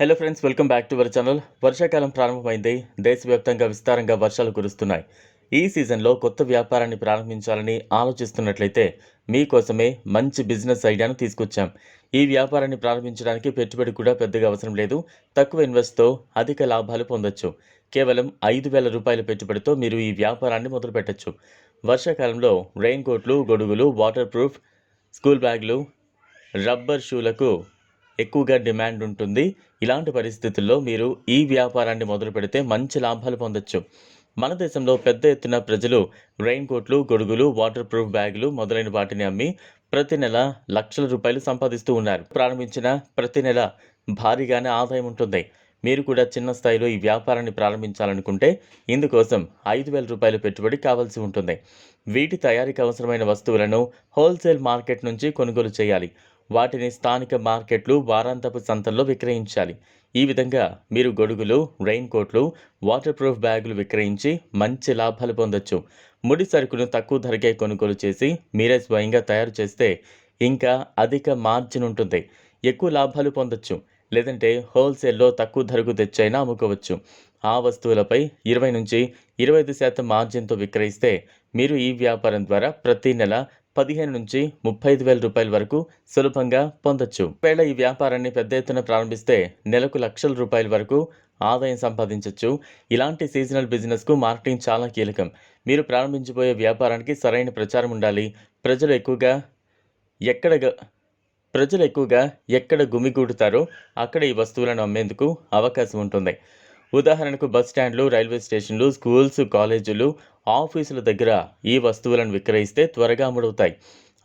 Hello friends welcome back to our channel వర్షాకాలం ప్రారంభమైంది. దేశవ్యాప్తంగా విస్తారంగా వర్షాలు కురుస్తున్నాయి. ఈ సీజన్లో కొత్త వ్యాపారాన్ని ప్రారంభించాలని ఆలోచిస్తున్నట్లయితే మీకోసమే మంచి బిజినెస్ ఐడియాను తీసుకొచ్చాం. ఈ వ్యాపారాన్ని ప్రారంభించడానికి పెట్టుబడి కూడా పెద్దగా అవసరం లేదు. తక్కువ ఇన్వెస్ట్తో అధిక లాభాలు పొందొచ్చు. కేవలం ఐదు వేల రూపాయల పెట్టుబడితో మీరు ఈ వ్యాపారాన్ని మొదలుపెట్టచ్చు వర్షాకాలంలో రెయిన్ కోట్లు గొడుగులు వాటర్ ప్రూఫ్ స్కూల్ బ్యాగులు రబ్బర్ షూలకు ఎక్కువగా డిమాండ్ ఉంటుంది. ఇలాంటి పరిస్థితుల్లో మీరు ఈ వ్యాపారాన్ని మొదలు పెడితే మంచి లాభాలు పొందొచ్చు. మన దేశంలో పెద్ద ఎత్తున ప్రజలు రెయిన్ కోట్లు గొడుగులు వాటర్ ప్రూఫ్ బ్యాగులు మొదలైన వాటిని అమ్మి ప్రతి నెల లక్షల రూపాయలు సంపాదిస్తూ ఉన్నారు. ప్రారంభించిన ప్రతి నెల భారీగానే ఆదాయం ఉంటుంది. మీరు కూడా చిన్న స్థాయిలో ఈ వ్యాపారాన్ని ప్రారంభించాలనుకుంటే ఇందుకోసం ఐదు వేల రూపాయల పెట్టుబడి కావాల్సి ఉంటుంది. వీటి తయారీకి అవసరమైన వస్తువులను హోల్సేల్ మార్కెట్ నుంచి కొనుగోలు చేయాలి. వాటిని స్థానిక మార్కెట్లు వారాంతపు సంతల్లో విక్రయించాలి. ఈ విధంగా మీరు గొడుగులు రెయిన్ కోట్లు వాటర్ ప్రూఫ్ బ్యాగులు విక్రయించి మంచి లాభాలు పొందొచ్చు. ముడి సరుకును తక్కువ ధరకే కొనుగోలు చేసి మీరే స్వయంగా తయారు చేస్తే ఇంకా అధిక మార్జిన్ ఉంటుంది. ఎక్కువ లాభాలు పొందొచ్చు. లేదంటే హోల్సేల్లో తక్కువ ధరకు తెచ్చైనా అమ్ముకోవచ్చు. ఆ వస్తువులపై ఇరవై నుంచి ఇరవై ఐదు శాతం మార్జిన్తో విక్రయిస్తే మీరు ఈ వ్యాపారం ద్వారా ప్రతి నెల పదిహేను నుంచి ముప్పై ఐదు వేల రూపాయల వరకు సులభంగా పొందొచ్చు. ఒకవేళ ఈ వ్యాపారాన్ని పెద్ద ఎత్తున ప్రారంభిస్తే నెలకు లక్షల రూపాయల వరకు ఆదాయం సంపాదించవచ్చు ఇలాంటి సీజనల్ బిజినెస్కు మార్కెటింగ్ చాలా కీలకం. మీరు ప్రారంభించబోయే వ్యాపారానికి సరైన ప్రచారం ఉండాలి. ప్రజలు ఎక్కువగా ఎక్కడ ప్రజలు ఎక్కువగా ఎక్కడ గుమిగూడుతారో అక్కడ ఈ వస్తువులను అమ్మేందుకు అవకాశం ఉంటుంది. ఉదాహరణకు బస్ స్టాండ్లు రైల్వే స్టేషన్లు స్కూల్స్ కాలేజీలు ఆఫీసుల దగ్గర ఈ వస్తువులను విక్రయిస్తే త్వరగా అమ్ముడవుతాయి.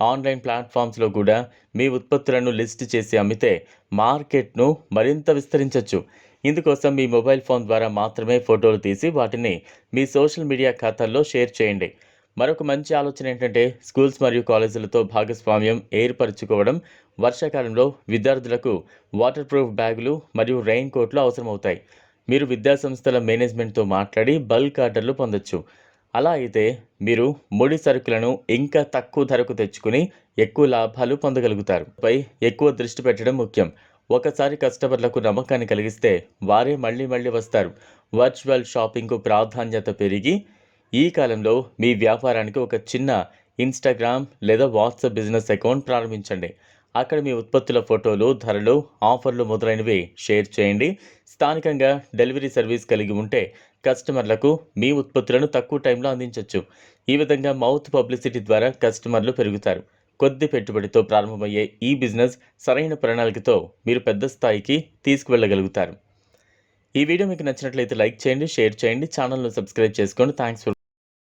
ఆన్లైన్ ప్లాట్ఫామ్స్లో కూడా మీ ఉత్పత్తులను లిస్ట్ చేసి అమ్మితే మార్కెట్ను మరింత విస్తరించవచ్చు ఇందుకోసం మీ మొబైల్ ఫోన్ ద్వారా మాత్రమే ఫోటోలు తీసి వాటిని మీ సోషల్ మీడియా ఖాతాల్లో షేర్ చేయండి. మరొక మంచి ఆలోచన ఏంటంటే స్కూల్స్ మరియు కాలేజీలతో భాగస్వామ్యం ఏర్పరచుకోవడం వర్షాకాలంలో విద్యార్థులకు వాటర్ ప్రూఫ్ బ్యాగులు మరియు రెయిన్ కోట్లు అవసరమవుతాయి. మీరు విద్యాసంస్థల మేనేజ్మెంట్తో మాట్లాడి బల్క్ ఆర్డర్లు పొందొచ్చు. అలా అయితే మీరు ముడి సరుకులను ఇంకా తక్కువ ధరకు తెచ్చుకుని ఎక్కువ లాభాలు పొందగలుగుతారు. పై ఎక్కువ దృష్టి పెట్టడం ముఖ్యం. ఒకసారి కస్టమర్లకు నమ్మకాన్ని కలిగిస్తే వారే మళ్ళీ మళ్ళీ వస్తారు. వర్చువల్ షాపింగ్కు ప్రాధాన్యత పెరిగి ఈ కాలంలో మీ వ్యాపారానికి ఒక చిన్న ఇన్స్టాగ్రామ్ లేదా వాట్సాప్ బిజినెస్ అకౌంట్ ప్రారంభించండి. అక్కడ మీ ఉత్పత్తుల ఫోటోలు ధరలు ఆఫర్లు మొదలైనవి షేర్ చేయండి. స్థానికంగా డెలివరీ సర్వీస్ కలిగి ఉంటే కస్టమర్లకు మీ ఉత్పత్తులను తక్కువ టైంలో అందించవచ్చు ఈ విధంగా మౌత్ పబ్లిసిటీ ద్వారా కస్టమర్లు పెరుగుతారు. కొద్ది పెట్టుబడితో ప్రారంభమయ్యే ఈ బిజినెస్ సరైన ప్రణాళికతో మీరు పెద్ద స్థాయికి తీసుకువెళ్ళగలుగుతారు. ఈ వీడియో మీకు నచ్చినట్లయితే లైక్ చేయండి షేర్ చేయండి ఛానల్ను సబ్స్క్రైబ్ చేసుకోండి. Thanks for